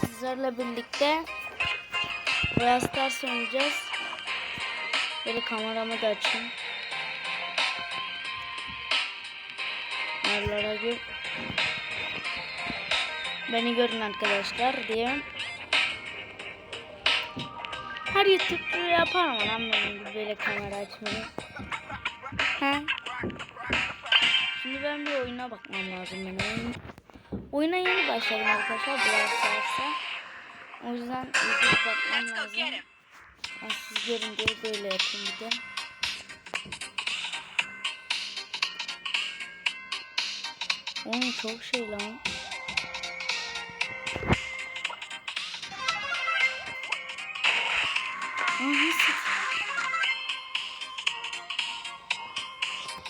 sizlerle birlikte Brawl Stars oynayacağız. Böyle kameramı da açayım. Nerelere gir. Beni görün arkadaşlar diye. Her YouTube'cu yapar mı lan benim gibi böyle kamera açmayı? He? Şimdi ben bir oyuna bakmam lazım benim. Oyun, oyuna yeni başladım arkadaşlar Brawl Stars'a. O yüzden YouTube bakmam lazım. Ben siz görün diye böyle yapayım bir de. Oğlum çok şey lan.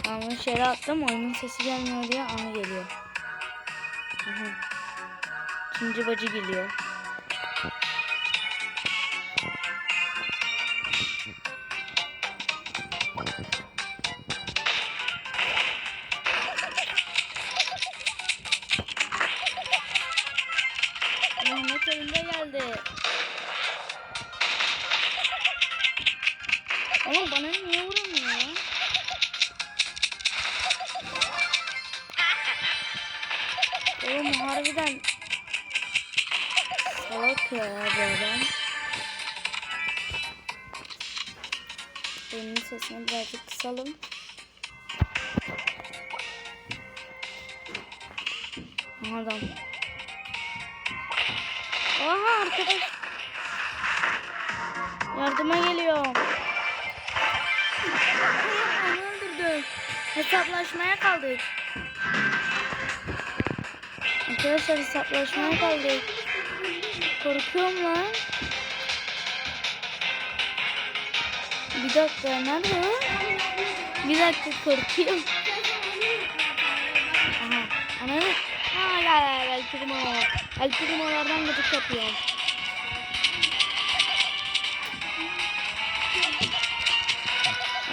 Ama şere attım oyunun sesi gelmiyor diye ana geliyor. Aha. İkinci bacı geliyor. Mehmet geldi. Oğlum bana niye harbiden salak ya bu adam. Benim sesini birazcık kısalım. Adam. Oha arkadaş. Yardıma geliyorum. Onu öldürdüm. Hesaplaşmaya kaldık. Arkadaşlar hesaplaşmaya kaldık. Korkuyorum lan. Bir dakika nerede o? Bir dakika korkuyorum. Aha. Ne? Ha gel gel gel primo. El primolardan gıdık yapıyorum.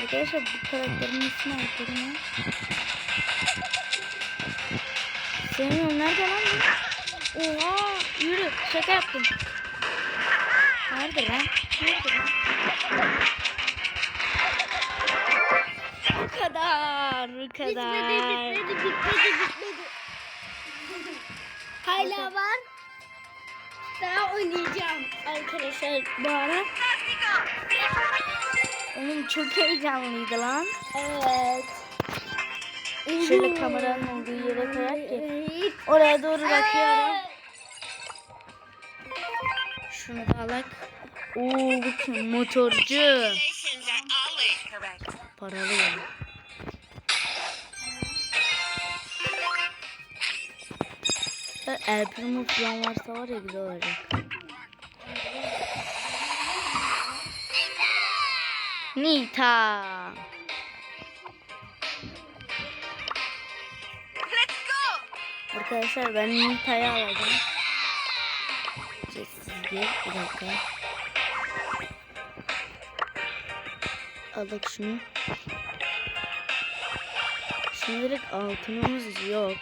Arkadaşlar bu karakterin ismi El Primo. Sevmiyorum nerede lan bu? Oha yürü şaka yaptım. Nerede lan? Nerede lan? Bu kadar, bu kadar. Bitmedi, bitmedi, bitmedi, bitmedi. Hala var. Daha oynayacağım arkadaşlar bu ara. Oğlum çok heyecanlıydı lan. Evet. Şöyle kameranın olduğu yere koyak ki. Oraya doğru bakıyorum. Şunu da alak. Oo bu kim? Motorcu. Paralı ya. Ya El Primo falan varsa var ya güzel olacak. Nita. Arkadaşlar ben Nita'yı alacağım. Sessizce bir dakika. Aldık şunu. Şimdilik altınımız yok.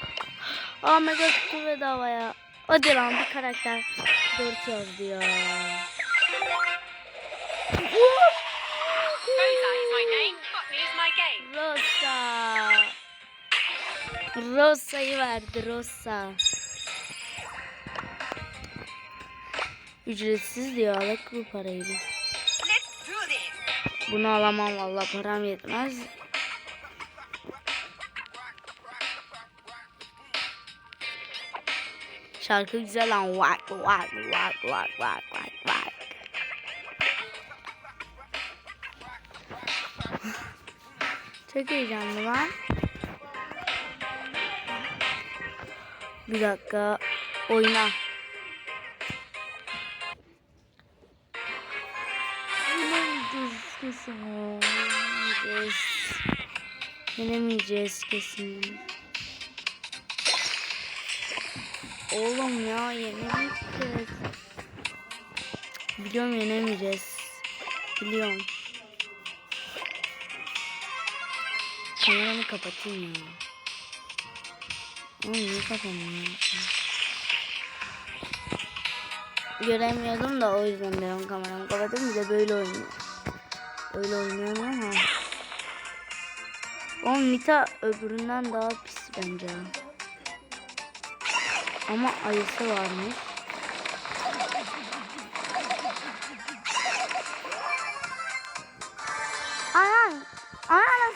Aa mega kutu bedavaya. Hadi lan bir karakter. 4 yazdı ya. Rosa Rosa'yı verdi Rosa. Ücretsiz diyor alak bu parayı. Bunu alamam valla param yetmez. Şarkı güzel lan vak vak vak vak vak vak vak. Çok heyecanlı lan. Bir dakika oyna. Yenemeyeceğiz. Yenemeyeceğiz kesin. Oğlum ya yenemeyeceğiz. Biliyorum yenemeyeceğiz. Biliyorum. Kameramı kapatayım ya. Oğlum niye kapanmıyor? göremiyordum da o yüzden diyorum kameramı kapattım. Bir de böyle oynuyor. Öyle oynuyorum ama. O Mita öbüründen daha pis bence. Ama ayısı varmış. Ay ay.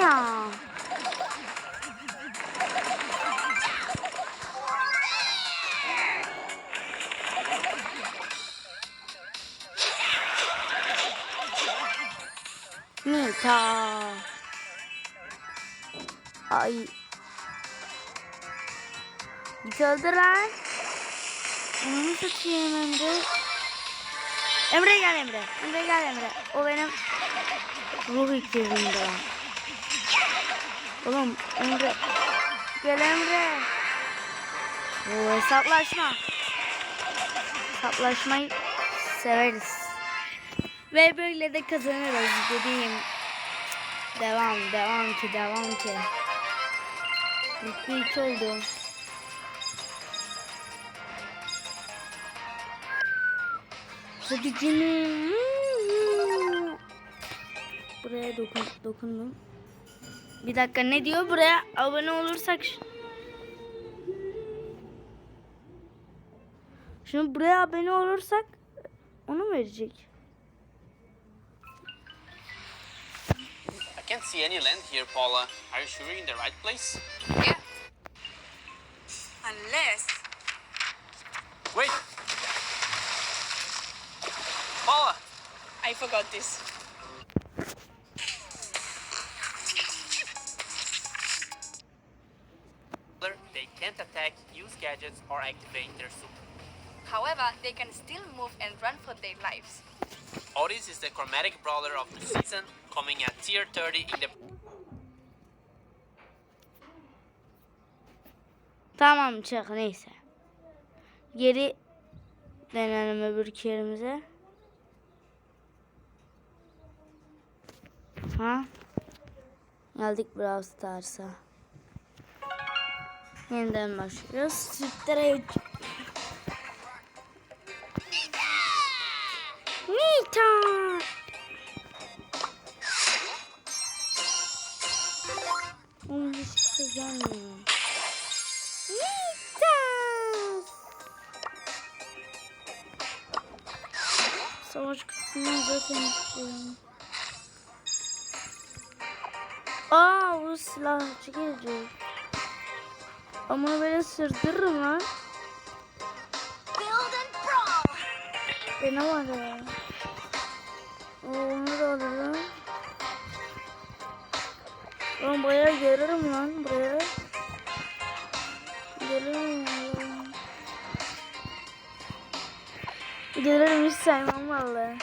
Ya. Mita. Ay. Git öldür lan. Onu satayım Emre. Emre gel Emre. Emre gel Emre. O benim ruh lan. Oğlum Emre. Gel Emre. Oo, hesaplaşma. Hesaplaşmayı severiz. Ve böyle de kazanırız dediğim. Devam, devam ki, devam ki. Rütbe 2 oldu. Hadi canım. Buraya dokun, dokundum. Bir dakika ne diyor buraya abone olursak Şimdi buraya abone olursak onu verecek? Can't see any land here, Paula. Are you sure you're in the right place? Yeah. Unless. Wait! Paula! I forgot this. They can't attack, use gadgets, or activate their super. However, they can still move and run for their lives. Otis is the chromatic brawler of the season, coming at tier 30 in the Tamam çak neyse. Geri dönelim öbür yerimize. Ha? Geldik Brawl Stars'a. Yeniden başlıyoruz. Sütlere Savaş kutusundan zaten istiyorum. Aa bu silahçı gelecek. Ama böyle sırdırırım brawl. Benim var ya. Onu da alırım. Ben bayağı gelirim lan buraya. Gelirim. Gelirim hiç saymam gusta.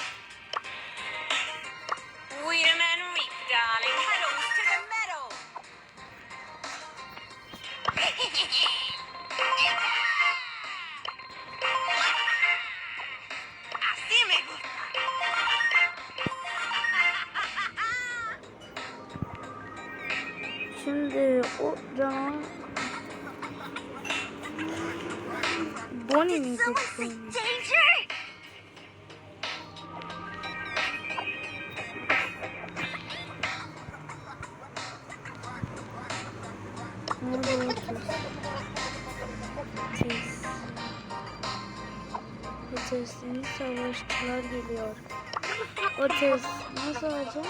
Şimdi o canavar... Bonnie'nin kutusu. Otuzun savaşçılar geliyor. Otuz. Nasıl olacak?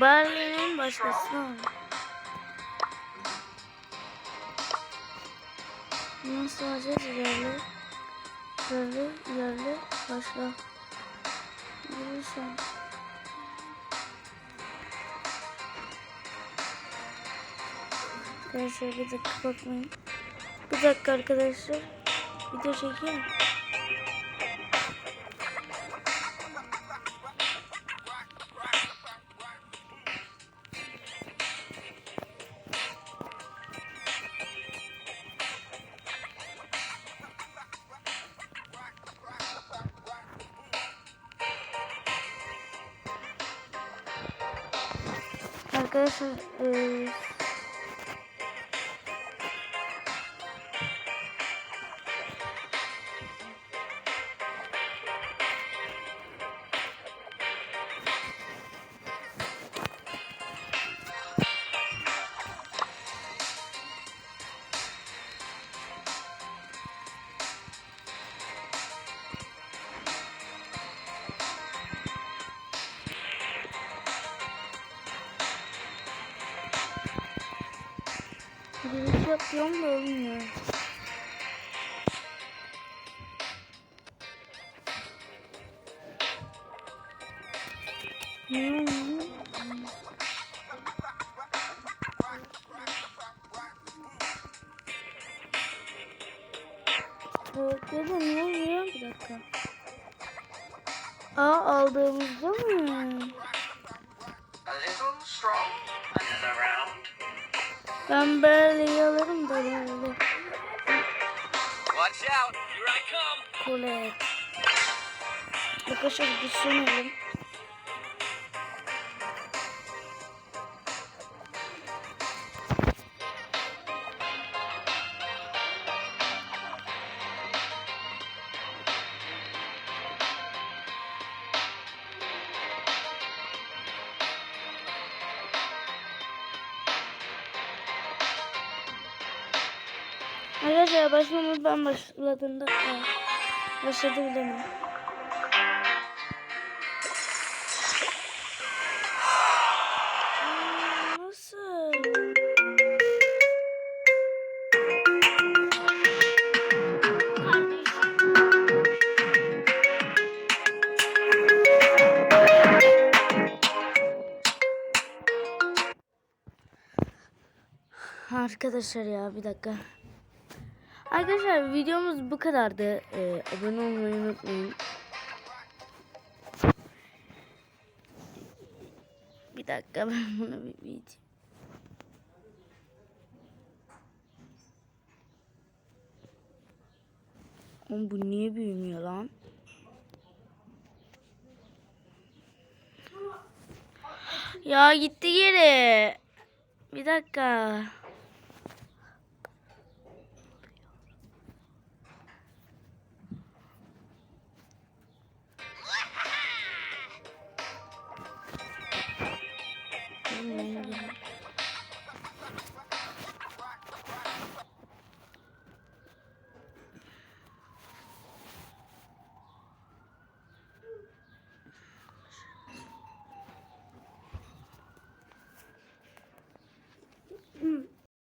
Barley'nin başkası. Nasıl olacak? İlerle. İlerle, ilerle. Başla. Yürüyüşen. Arkadaşlar bir dakika bakmayın. Bir dakika arkadaşlar. Video çekeyim. 该是嗯。Giriş yapıyorum da olmuyor. Ne Ben böyle alırım da böyle. Watch out! Here I come! Kule. Arkadaşlar düşünelim. Arkadaşlar başlamamız ben başladığında başladı bile mi? Arkadaşlar ya bir dakika. Arkadaşlar videomuz bu kadardı. Ee, abone olmayı unutmayın. Bir dakika ben bunu bir video. Oğlum bu niye büyümüyor lan? Ya gitti geri. Bir dakika.